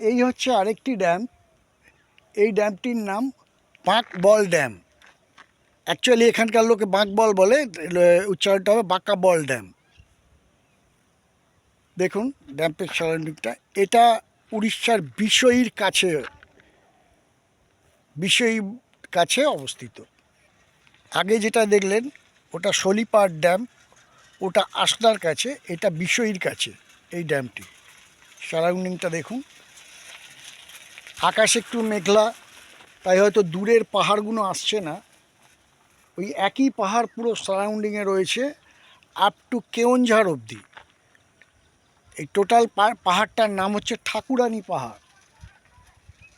হচ্ছে আরেকটি ড্যাম এই ড্যামটির নাম বাঁক বল ড্যাম অ্যাকচুয়ালি এখানকার লোকে বাঁকবল বলে এ, উচ্চারণটা হবে বাঁকাবল ড্যাম দেখুন ড্যাম্পের সারাউন্ডিংটা এটা উড়িষ্যার বিষয়ীর কাছে বিষয়ী কাছে অবস্থিত। আগে যেটা দেখলেন ওটা শলিপার ড্যাম ওটা আসনার কাছে এটা বিষয়ীর কাছে এই ড্যামটি সারাউন্ডিংটা দেখুন। আকাশ একটু মেঘলা, তাই হয়তো দূরের পাহাড়গুলো আসছে না। ওই একই পাহাড় পুরো সারাউন্ডিংয়ে রয়েছে আপ টু কেওনঝাড় অবধি। এই টোটাল পাহাড়টার নাম হচ্ছে ঠাকুরানি পাহাড়।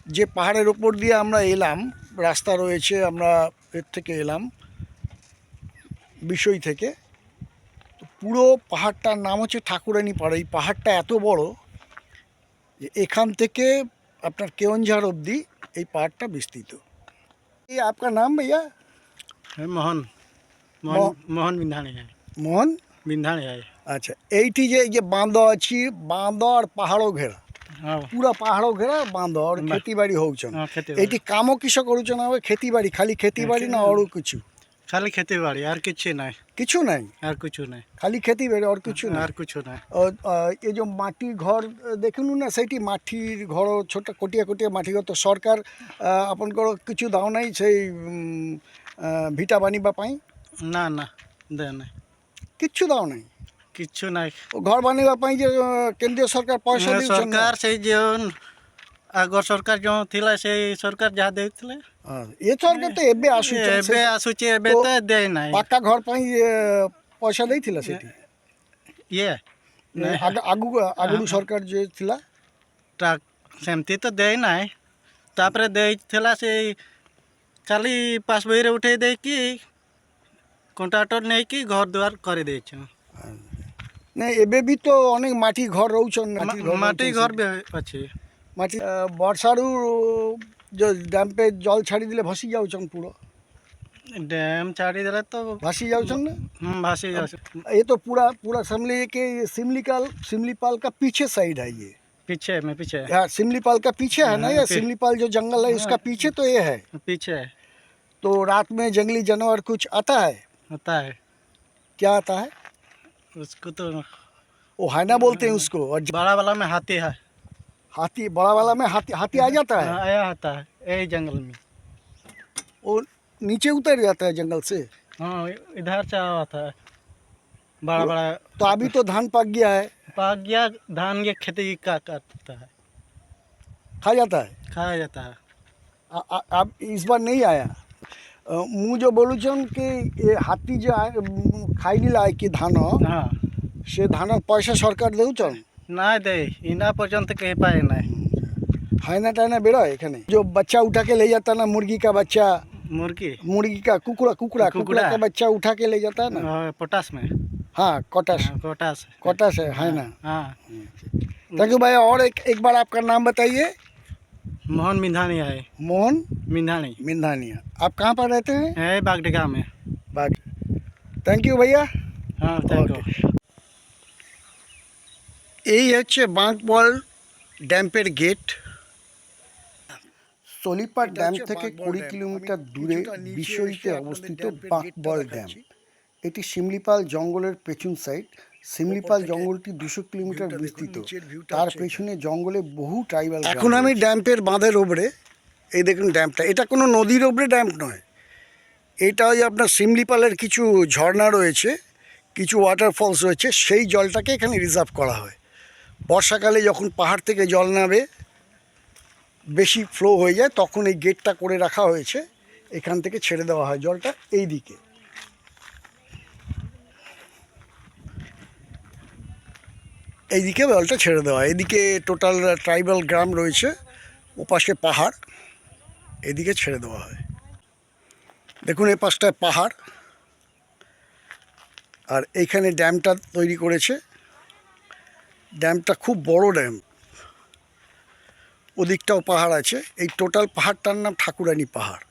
যে পাহাড়ের ওপর দিয়ে আমরা এলাম, রাস্তা রয়েছে, আমরা এর থেকে এলাম, বিষয় থেকে। পুরো পাহাড়টার নাম হচ্ছে ঠাকুরানি পাহাড়। এই পাহাড়টা এত বড় যে এখান থেকে আপনার केवंझार অবধি এই পাহাড়টা বিস্তৃত। এই আপনার নাম ভাইয়া? হ্যাঁ মোহন। মোহন বিন্ধানি বিন্ধানে। মোহন? বিন্ধানে। আচ্ছা এইটি যে এই যে বাঁধ আছে বাঁধ আর পাহাড়ও ঘেরা। হ্যাঁ। পুরা পাহাড়ও ঘেরা বাঁধ আর খেতিবাড়ি হচ্ছেন হ্যাঁ, এইটি কাম না করছেন খেতিবাড়ি খালি খেতিবাড়ি হ্যাঁ, না আরও কিছু? খালি খেতে বাড়ি আর কিছু নাই। কিছু নাই? আর কিছু নাই। খালি খেতে বাড়ি আর কিছু নাই? আর কিছু নাই। এই যে মাটি ঘর দেখুন না সেইটি মাটির ঘর ছোট কোটিয়া কোটিয়া মাটি ঘর। তো সরকার আপনার কিছু দাও নাই সেই ভিটা বানিবা পাই? না না দেয় নাই। কিচ্ছু দাও নাই? কিচ্ছু নাই। ঘর বানিবা পাই যে কেন্দ্রীয় সরকার পয়সা হ্যাঁ, সরকার সেই যে ଆଗ ସରକାର ଯେଉଁ ଥିଲା ସେଇ ସରକାର ଯାହା ଦେଉଥିଲେ ଏ ସରକାର ତ ଏବେ ଆସୁଛି ଏବେ ଆସୁଛି ଏବେ ତ ଦେଇନାହିଁ ପାକା ଘର ପାଇଁ ଏ, ପଇସା ଦେଇଥିଲା ସେଠି ଇଏ ଆଗ- ଆଗକୁ ଆଗରୁ ସରକାର ଯେ ଥିଲା ଟା- ସେମିତି ତ ଦେଇନାହିଁ ତାପରେ ଦେଇଥିଲା ସେଇ ଖାଲି ପାସ୍ ବହିରେ ଉଠେଇ ଦେଇକି କଣ୍ଟ୍ରାକ୍ଟର ନେଇକି ଘର ଦୁଆର କରିଦେଇଛୁ ନା ଏବେ ବି ତ ଅନେକ ମାଟି ଘର ରହୁଛନ୍ ମାଟି ଘର ମାଟି ରହୁଛନ୍ ଘର ସେଠି। ବି ଅଛି মাটি বর্ষারু ড্যাম পে জল ছাড়ি দিলে ভাসি যাওছন পুরো ড্যাম ছাড়ি দিলে তো ভাসি যাওছন না হুম ভাসি যাওছন ये तो पूरा पूरा समझ के सिमलीपाल सिमलीपाल का पीछे साइड है ये पीछे है मैं पीछे हाँ सिमलीपाल का पीछे है ना ये सिमलीपाल जो जंगल है उसका पीछे तो ये है पीछे है तो रात में जंगली जानवर कुछ आता है आता है क्या आता है उसको तो वो हाइना बोलते हैं उसको और बड़ा वाला में हाथी है हाथी बड़ा वाला में हाथी हाथी आ जाता है हाँ, आया होता है यही जंगल में वो नीचे उतर जाता है जंगल से हाँ इधर से आया था बड़ा बड़ा तो अभी तो धान पक गया है पाक गया धान के खेती का करता है खा जाता है खाया जाता है आ- आ- अब इस बार नहीं आया अ, ମୁଁ ଯେଉଁ ବୋଲୁଛନ୍ କି ଏ ହାତୀ ଯେ ଆ- ଉମ୍, ଖାଇନିଲା କି ଧାନ हाँ ସେ ଧାନ ପଇସା ସରକାର ଦେଉଛନ୍ ना दे इना पर्यंत कह पाए नहीं हाइना टाइना बेड़ा है एखाने जो बच्चा उठा के ले जाता ना मुर्गी का बच्चा मुर्गी मुर्गी का कुकड़ा कुकड़ा कुकड़ा। का बच्चा उठा के ले जाता है ना पोटास में हाँ कटास पोटास कटास है है ना हाँ थैंक यू भाई और एक एक बार आपका नाम बताइए मोहन मिंधानी है मोहन मिंधानी मिंधानिया आप कहाँ पर रहते हैं है बागडगा में बाग थैंक यू भैया हाँ थैंक यू এই হচ্ছে বাঁকবল ড্যাম্পের গেট। সলিপার ড্যাম থেকে কুড়ি কিলোমিটার দূরে বিষয়ীতে অবস্থিত বাঁকবল ড্যাম। এটি শিমলিপাল জঙ্গলের পেছন সাইড শিমলিপাল জঙ্গলটি দুশো কিলোমিটার বিস্তৃত। তার পেছনে জঙ্গলে বহু ট্রাইবাল এখন আমি ড্যাম্পের বাঁধের ওপরে এই দেখুন ড্যাম্পটা। এটা কোনো নদীর ওপরে ড্যাম্প নয়। এটা ওই আপনার শিমলিপালের কিছু ঝর্ণা রয়েছে কিছু ওয়াটারফলস রয়েছে সেই জলটাকে এখানে রিজার্ভ করা হয়। বর্ষাকালে যখন পাহাড় থেকে জল নামে, বেশি ফ্লো হয়ে যায়, তখন এই গেটটা করে রাখা হয়েছে। এখান থেকে ছেড়ে দেওয়া হয় জলটা এই দিকে এইদিকে জলটা ছেড়ে দেওয়া এদিকে টোটাল ট্রাইবাল গ্রাম রয়েছে, ওপাশে পাহাড়, এদিকে ছেড়ে দেওয়া হয়। দেখুন এই পাশটায় পাহাড়, আর এইখানে ড্যামটা তৈরি করেছে। ড্যামটা খুব বড় ড্যাম। ওদিকটাও পাহাড় আছে। এই টোটাল পাহাড়টার নাম ঠাকুরানি পাহাড়।